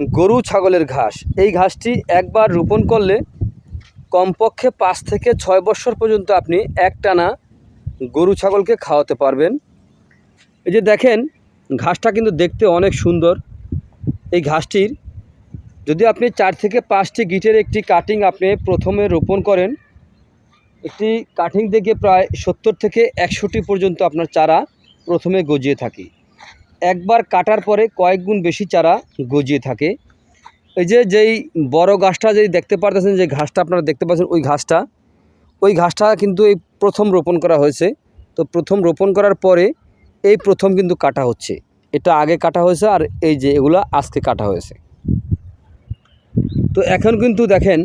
গরু, ছাগলের ঘাস। এই ঘাসটি একবার রোপণ করলে কমপক্ষে পাঁচ থেকে ছয় বছর পর্যন্ত আপনি একটানা গরু, ছাগলকে খাওয়াতে পারবেন। এই যে দেখেন, ঘাসটা কিন্তু দেখতে অনেক সুন্দর। এই ঘাসটির যদি আপনি চার থেকে পাঁচটি গিটের একটি কাটিং আপনি প্রথমে রোপণ করেন, একটি কাটিং থেকে প্রায় সত্তর থেকে একশোটি পর্যন্ত আপনার চারা প্রথমে গজিয়ে থাকে। একবার কাটার পরে কয়েক গুণ বেশি চারা গজিয়ে থাকে। এই যে, যেই বড় গাছটা যেই দেখতে পারতেছেন, যে ঘাসটা আপনারা দেখতে পাচ্ছেন, ওই ঘাসটা ওই ঘাসটা কিন্তু এই প্রথম রোপণ করা হয়েছে। তো প্রথম রোপণ করার পরে এই প্রথম কিন্তু কাটা হচ্ছে। এটা আগে কাটা হয়েছে আর এই যে এগুলো আজকে কাটা হয়েছে। তো এখন কিন্তু দেখেন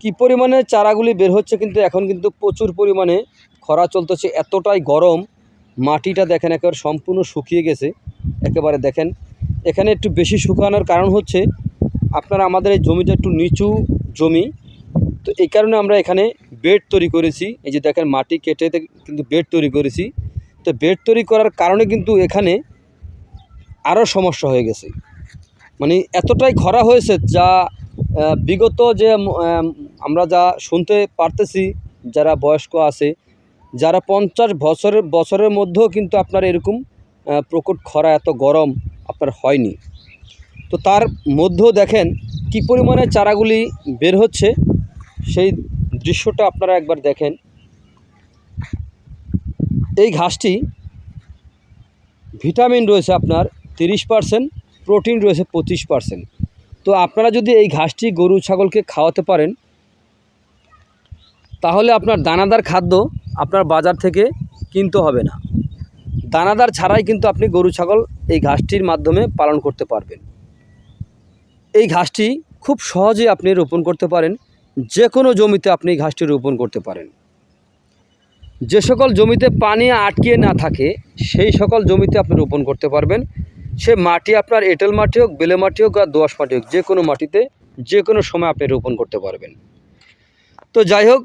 কি পরিমাণে চারাগুলি বের হচ্ছে, কিন্তু এখন কিন্তু প্রচুর পরিমাণে খরা চলতেছে, এতটাই গরম মাটিটা দেখেন একেবারে সম্পূর্ণ শুকিয়ে গেছে। একেবারে দেখেন, এখানে একটু বেশি শুকানোর কারণ হচ্ছে আপনারা আমাদের এই জমিটা একটু নিচু জমি, তো এই কারণে আমরা এখানে বেড তৈরি করেছি। এই যে দেখেন, মাটি কেটে কিন্তু বেড তৈরি করেছি। তো বেড তৈরি করার কারণে কিন্তু এখানে আরও সমস্যা হয়ে গেছে। মানে এতটাই খরা হয়েছে যা বিগত যে আমরা যা শুনতে পারতেছি, যারা বয়স্ক আছে যারা পঞ্চাশ বছরের বছরের মধ্যেও কিন্তু আপনার এরকম প্রকট খরা এত গরম আপনার হয়নি। তো তার মধ্যেও দেখেন কি পরিমাণে চারাগুলি বের হচ্ছে, সেই দৃশ্যটা আপনারা একবার দেখেন। এই ঘাসটি ভিটামিন রয়েছে আপনার তিরিশ পার্সেন্ট, প্রোটিন রয়েছে পঁচিশ পার্সেন্ট। তো আপনারা যদি এই ঘাসটি গরু, ছাগলকে খাওয়াতে পারেন, তাহলে আপনার দানাদার খাদ্য আপনার বাজার থেকে কিনতে হবে না। দানাদার ছাড়াই কিন্তু আপনি গরু, ছাগল এই ঘাসটির মাধ্যমে পালন করতে পারবেন। এই ঘাসটি খুব সহজে আপনি রোপণ করতে পারেন। যে কোনো জমিতে আপনি ঘাসটি রোপণ করতে পারেন। যে সকল জমিতে পানি আটকিয়ে না থাকে, সেই সকল জমিতে আপনি রোপণ করতে পারবেন। সে মাটি আপনার এঁটেল মাটি হোক, বেলে মাটি হোক আর দোআঁশ মাটি হোক যে কোনো মাটিতে যে কোনো সময় আপনি রোপণ করতে পারবেন। তো যাই হোক